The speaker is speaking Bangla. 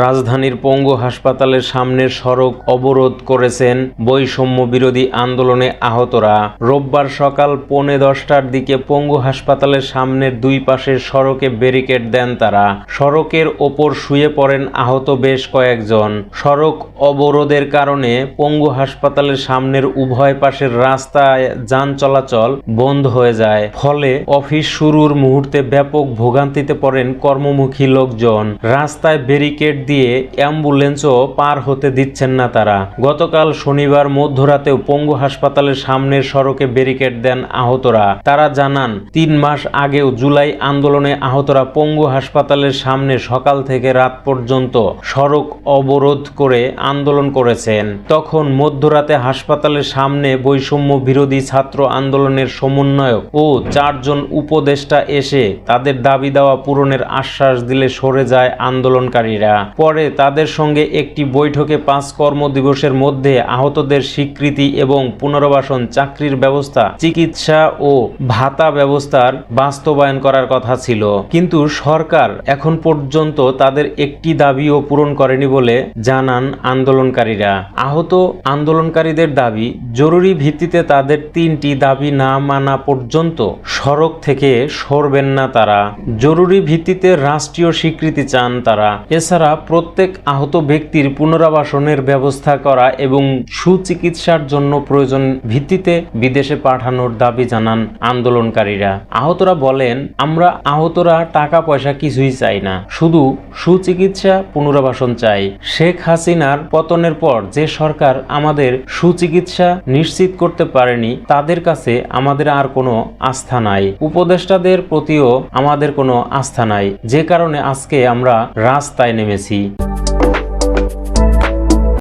রাজধানীর পঙ্গু হাসপাতালের সামনের সড়ক অবরোধ করেছেন বৈষম্য বিরোধী আন্দোলনে আহতরা। রোববার সকাল পৌনে দশটার দিকে পঙ্গু হাসপাতালের সামনের দুই পাশের সড়কে ব্যারিকেড দেন তারা। সড়কের ওপর শুয়ে পড়েন আহত বেশ কয়েকজন। সড়ক অবরোধের কারণে পঙ্গু হাসপাতালের সামনের উভয় পাশের রাস্তায় যান চলাচল বন্ধ হয়ে যায়। ফলে অফিস শুরুর মুহূর্তে ব্যাপক ভোগান্তিতে পড়েন কর্মমুখী লোকজন। রাস্তায় ব্যারিকেড দিয়ে অ্যাম্বুলেন্সও পার হতে দিচ্ছেন না তারা। গতকাল শনিবার মধ্যরাতেও পঙ্গু হাসপাতালের সামনের সড়কে ব্যারিকেড দেন আহতরা। তারা জানান, তিন মাস আগেও জুলাই আন্দোলনে আহতরা পঙ্গু হাসপাতালের সামনে সকাল থেকে রাত পর্যন্ত সড়ক অবরোধ করে আন্দোলন করেছেন। তখন মধ্যরাতে হাসপাতালের সামনে বৈষম্য বিরোধী ছাত্র আন্দোলনের সমন্বয়ক ও চারজন উপদেষ্টা এসে তাদের দাবি দেওয়া পূরণের আশ্বাস দিলে সরে যায় আন্দোলনকারীরা। পরে তাদের সঙ্গে একটি বৈঠকে পাঁচ কর্মদিবসের মধ্যে আহতদের স্বীকৃতি এবং পুনর্বাসন, চাকরির ব্যবস্থা, চিকিৎসা ও ভাতা ব্যবস্থার বাস্তবায়ন করার কথা ছিল। কিন্তু সরকার এখন পর্যন্ত তাদের একটি দাবিও পূরণ করেনি বলে জানান আন্দোলনকারীরা। আহত আন্দোলনকারীদের দাবি, জরুরি ভিত্তিতে তাদের তিনটি দাবি না মানা পর্যন্ত সড়ক থেকে সরবেন না তারা। জরুরি ভিত্তিতে রাষ্ট্রীয় স্বীকৃতি চান তারা। এছাড়া প্রত্যেক আহত ব্যক্তির পুনরাবাসনের ব্যবস্থা করা এবং সুচিকিৎসার জন্য প্রয়োজন ভিত্তিতে বিদেশে পাঠানোর দাবি জানান আন্দোলনকারীরা। আহতরা বলেন, আমরা আহতরা টাকা পয়সা কিছুই চাই না। শুধু সুচিকিৎসা, পুনরাবাসন চাই। শেখ হাসিনার পতনের পর যে সরকার আমাদের সুচিকিৎসা নিশ্চিত করতে পারেনি, তাদের কাছে আমাদের আর কোনো আস্থা নাই। উপদেষ্টাদের প্রতিও আমাদের কোনো আস্থা নাই। যে কারণে আজকে আমরা রাস্তায় নেমেছি। পেরেছি